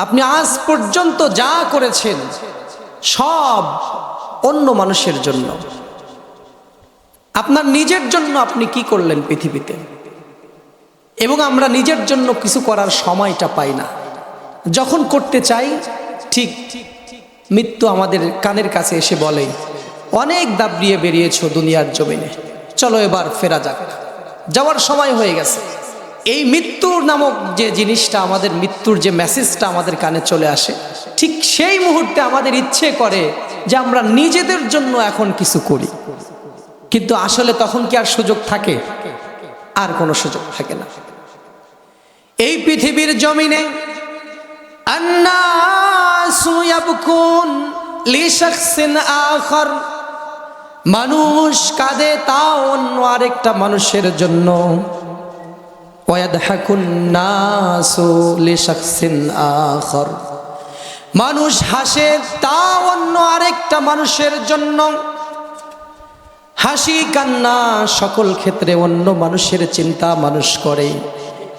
আপনি আজ পর্যন্ত যা করেছেন, সব অন্য মানুষের জন্য। আপনার নিজের জন্য আপনি কি করলেন পৃথিবীতে? এবং আমরা নিজের জন্য কিছু করার সময়টা পাই না। যখন করতে চাই, ঠিক মৃত্যু আমাদের কানের কাছে এসে বলে, অনেক দাবড়িয়ে বেরিয়েছ দুনিয়ার জমিনে। চলো এবার ফেরা যাক। যাওয়ার সময় হয়ে গেছে। এই মৃত্যুর নামক যে জিনিসটা, আমাদের মৃত্যুর যে মেসেজটা আমাদের কানে চলে আসে, ঠিক সেই মুহূর্তে আমাদের ইচ্ছে করে যে আমরা নিজেদের জন্য এখন কিছু করি। কিন্তু আসলে তখন কি আর সুযোগ থাকে? আর কোনো সুযোগ থাকে না। এই পৃথিবীর জমিনে মানুষ কাঁদে তাও অন্য আরেকটা মানুষের জন্য। মানুষ হাসে তা অন্য আরেকটা মানুষের জন্য। হাসি, কান্না সকল ক্ষেত্রে অন্য মানুষের চিন্তা মানুষ করে।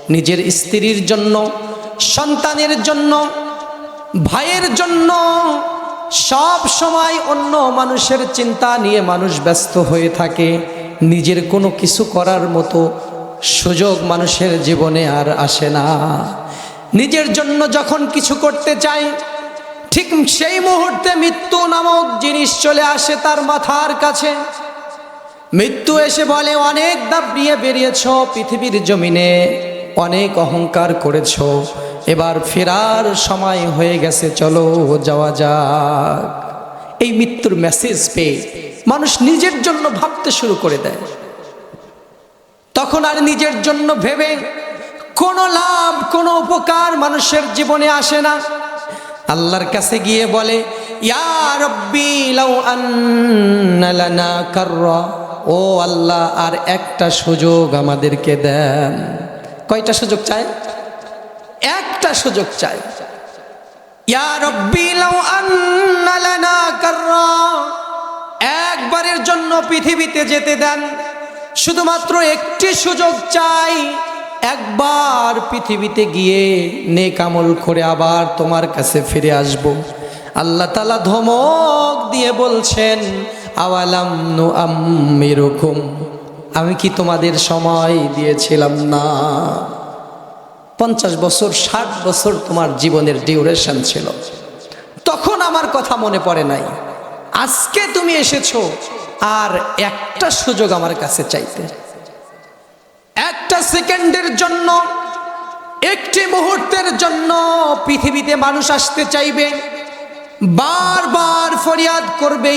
নিজের স্ত্রীর জন্য, সন্তানের জন্য, ভাইয়ের জন্য সব সময় অন্য মানুষের চিন্তা নিয়ে মানুষ ব্যস্ত হয়ে থাকে। নিজের কোনো কিছু করার মতো সুযোগ মানুষের জীবনে আর আসে না। নিজের জন্য যখন কিছু করতে চাই, ঠিক সেই মুহূর্তে মৃত্যু নামক জিনিস চলে আসে তার মাথার কাছে। মৃত্যু এসে বলে, অনেক দাব নিয়ে বেরিয়েছ, পৃথিবীর জমিনে অনেক অহংকার করেছ। এবার ফেরার সময় হয়ে গেছে, চলো যাওয়া যাক। এই মৃত্যুর মেসেজ পেয়ে মানুষ নিজের জন্য ভাবতে শুরু করে দেয়। তখন আর নিজের জন্য ভেবে কোনো লাভ, কোনো উপকার মানুষের জীবনে আসে না। আল্লাহর কাছে গিয়ে বলে ও আল্লাহ, আর একটা সুযোগ আমাদেরকে দেন। কয়টা সুযোগ চাই একটা সুযোগ কাররা। একবারের জন্য পৃথিবীতে যেতে দেন। শুধুমাত্র একটি সুযোগ চাই, একবার পৃথিবীতে গিয়ে নেক আমল করে আবার তোমার কাছে ফিরে আসব। আল্লাহ তালা ধমক দিয়ে বলছেন, আওয়ালাম নু আমি কি তোমাদের সময় দিয়েছিলাম না? পঞ্চাশ বছর, ষাট বছর তোমার জীবনের ডিউরেশন ছিল। তখন আমার কথা মনে পড়ে নাই। আজকে তুমি এসেছ। আর একটা সুযোগ আমার কাছে চাইতে। একটা সেকেন্ডের জন্য, একটি মুহূর্তের জন্য পৃথিবীতে মানুষ আসতে চাইবে। বারবার ফরিয়াদ করবে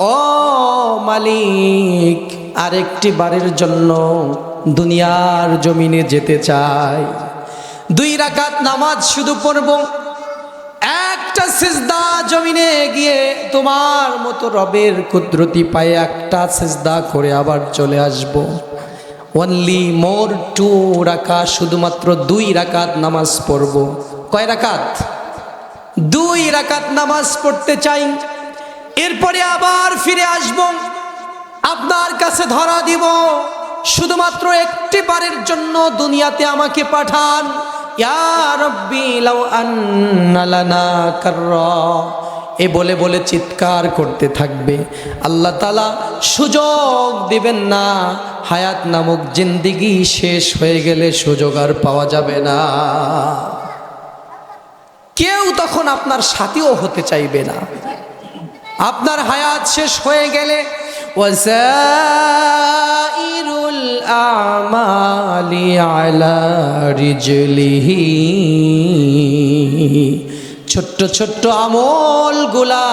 ও মালিক, আরেকটি বারের জন্য দুনিয়ার জমিনে যেতে চাই। দুই রাকাত নামাজ শুধু পড়ব একটা সিজদা জমিনে গিয়ে তোমার মতো রবের কুদরতি পায়ে একটা সিজদা করে আবার চলে আসব। অনলি মোর টু রাখা শুধুমাত্র দুই রাকাত নামাজ পড়ব। কয় রাকাত? দুই রাকাত নামাজ পড়তে চাই, এরপরে আবার ফিরে আসব। আপনার কাছে ধরা দিব, শুধুমাত্র একটি বারের জন্য দুনিয়াতে আমাকে পাঠান। এ বলে বলে চিৎকার করতে থাকবে। আল্লাহ তালা সুযোগ দিবেন না। হায়াত নামক জিন্দিগি শেষ হয়ে গেলে সুযোগ আর পাওয়া যাবে না। কেউ তখন আপনার সাথীও হতে চাইবে না। আপনার হায়াত শেষ হয়ে গেলে ওয়াসাইরুল আমালি আলা রিজলিহি। ছোট্ট ছোট্ট আমলগুলা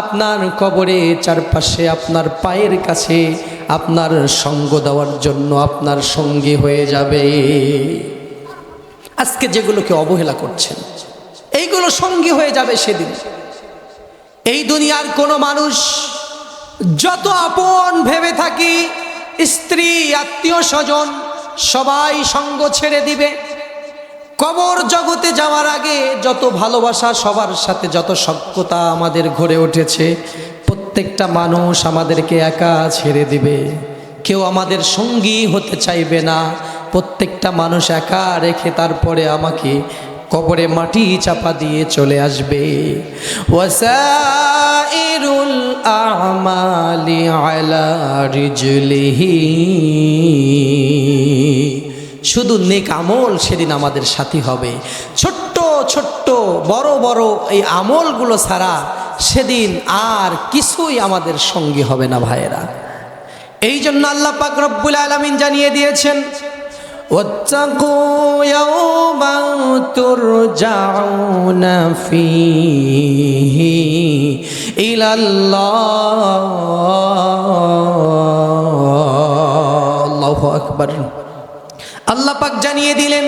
আপনার কবরে চারপাশে আপনার পায়ের কাছে আপনার সঙ্গ দেওয়ার জন্য আপনার সঙ্গী হয়ে যাবে। আজকে যেগুলোকে অবহেলা করছেন, এইগুলো সঙ্গী হয়ে যাবে সেদিন। এই দুনিয়ার কোনো মানুষ যত আপন ভেবে থাকি স্ত্রী, আত্মীয় স্বজন সবাই সঙ্গ ছেড়ে দিবে। কবর জগতে যাওয়ার আগে যত ভালোবাসা সবার সাথে, যত সভ্যতা আমাদের ঘরে উঠেছে, প্রত্যেকটা মানুষ আমাদেরকে একা ছেড়ে দিবে। কেউ আমাদের সঙ্গী হতে চাইবে না। প্রত্যেকটা মানুষ একা রেখে তারপরে আমাকে কবরে মাটি চাপা দিয়ে চলে আসবে। ওয়াসাইরুল আমালি আলা রিজলিহি। শুধু নেক আমল সেদিন আমাদের সাথী হবে। ছোট্ট ছোট্ট, বড় বড় এই আমলগুলো ছাড়া সেদিন আর কিছুই আমাদের সঙ্গী হবে না ভাইয়েরা। এই জন্য আল্লাহ পাক রব্বুল আলমিন জানিয়ে দিয়েছেন, ওয়াত্তাকু ترجعون فيه إلى الله الله أكبر আল্লাহ পাক জানিয়ে দিলেন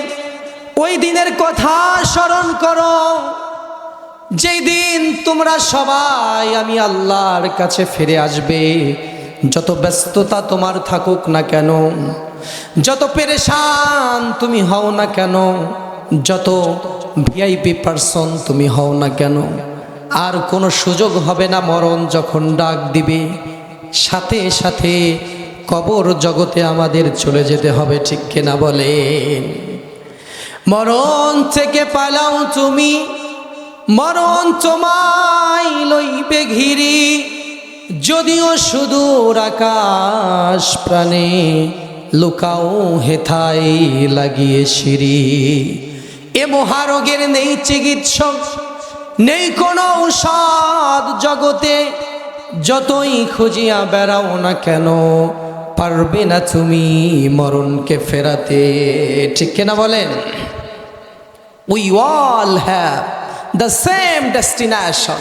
ওই দিনের কথা স্মরণ করো যেই দিন তোমরা সবাই আমি আল্লাহর কাছে ফিরে আসবে যত ব্যস্ততা তোমার থাকুক না কেন যত পেরেশান তুমি হও না কেন যত ভিআইপি পারসন তুমি হও না কেন, আর কোনো সুযোগ হবে না মরণ যখন ডাক দিবে। সাথে সাথে কবর জগতে আমাদের চলে যেতে হবে, ঠিক কিনা বলেন? মরণ থেকে পালাও তুমি, মরণ তোমায় লইবে ঘিরি, যদিও সুদূর আকাশ প্রাণে লুকাও হেথাই লাগিয়ে সিঁড়ি। এ মহারোগের নেই চিকিৎসক, নেই কোনো ঔষধ জগতে। যতই খুঁজিয়া বেড়াও না কেন, পারবে না তুমি মরণকে ফেরাতে। ঠিক কিনা বলেন? We all have the same destination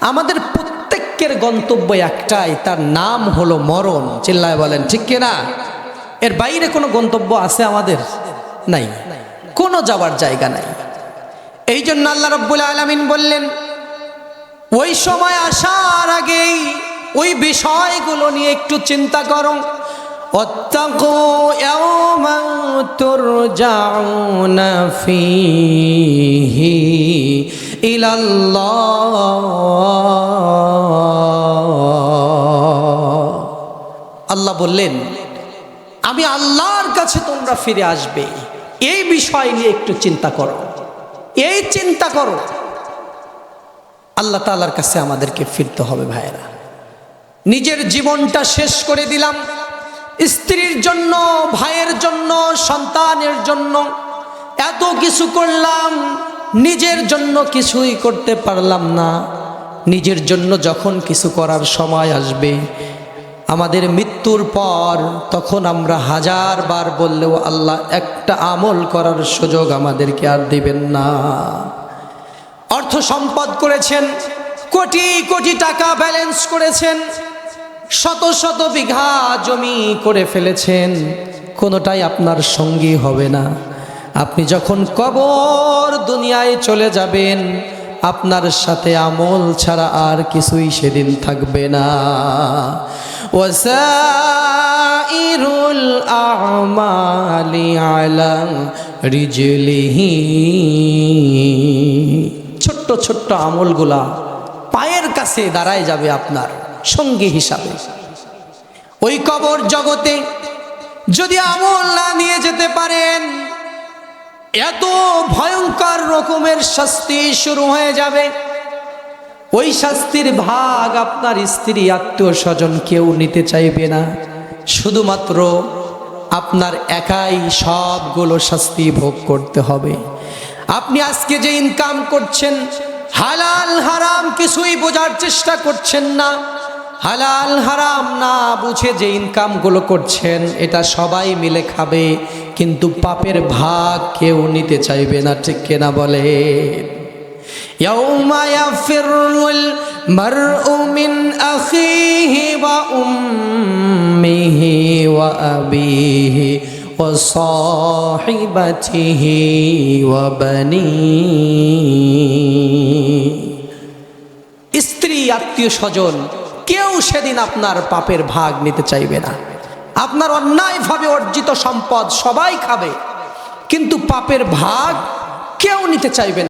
আমাদের প্রত্যেকের গন্তব্য একটাই, তার নাম হলো মরণ। চিল্লায় বলেন, ঠিক কিনা? এর বাইরে কোনো গন্তব্য আছে আমাদের? নাই। কোনো যাওয়ার জায়গা নাই। এই জন্য আল্লাহ রব্বুল আলমিন বললেন, ওই সময় আসার আগেই ওই বিষয়গুলো নিয়ে একটু চিন্তা করো। আল্লাহ বললেন, আমি আল্লাহর কাছে তোমরা ফিরে আসবে। বিষয় নিয়ে একটু চিন্তা করো। এই চিন্তা করো। আল্লাহ তালার কাছে আমাদেরকে ফিরতে হবে ভাইয়েরা। নিজের জীবনটা শেষ করে দিলাম। স্ত্রীর জন্য, ভাইয়ের জন্য, সন্তানের জন্য এত কিছু করলাম, নিজের জন্য কিছুই করতে পারলাম না। নিজের জন্য যখন কিছু করার সময় আসবে আমাদের মৃত্যুর পর তখন আমরা হাজার বার বললেও আল্লাহ, একটা আমল করার সুযোগ আমাদেরকে আর দিবেন না। অর্থ সম্পদ করেছেন, কোটি কোটি টাকা ব্যালেন্স করেছেন, শত শত বিঘা জমি করে ফেলেছেন, কোনোটাই আপনার সঙ্গী হবে না। আপনি যখন কবর দুনিয়ায় চলে যাবেন, আপনার সাথে আমল ছাড়া আর কিছুই সেদিন থাকবে না। ওয়াসাইরুল আমালি আলা রিজলিহি ছোট্ট ছোট্ট আমলগুলা পায়ের কাছে দাঁড়ায় যাবে আপনার সঙ্গী হিসাবে। ওই কবর জগতে যদি আমল না নিয়ে যেতে পারেন, এত ভয়ঙ্কর রকমের শাস্তি শুরু হয়ে যাবে। ওই শাস্তির ভাগ আপনার স্ত্রী, আত্মীয় স্বজন কেউ নিতে চাইবে না। শুধুমাত্র আপনার একাই সবগুলো শাস্তি ভোগ করতে হবে। আপনি আজকে যে ইনকাম করছেন, হালাল, হারাম কিছুই বোঝার চেষ্টা করছেন না। হালাল, হারাম না বুঝে যে ইনকামগুলো করছেন, এটা সবাই মিলে খাবে, কিন্তু পাপের ভাগ কেউ নিতে চাইবে না, ঠিক কেনা বলে? يوم يفر المرء من أخيه وأمه وأبيه وصاحبته وبنيه স্ত্রী আত্মীয় স্বজন কেউ সেদিন আপনার পাপের ভাগ নিতে চাইবে না আপনার অন্যায়ভাবে অর্জিত সম্পদ সবাই খাবে কিন্তু পাপের ভাগ কেউ নিতে চাইবে না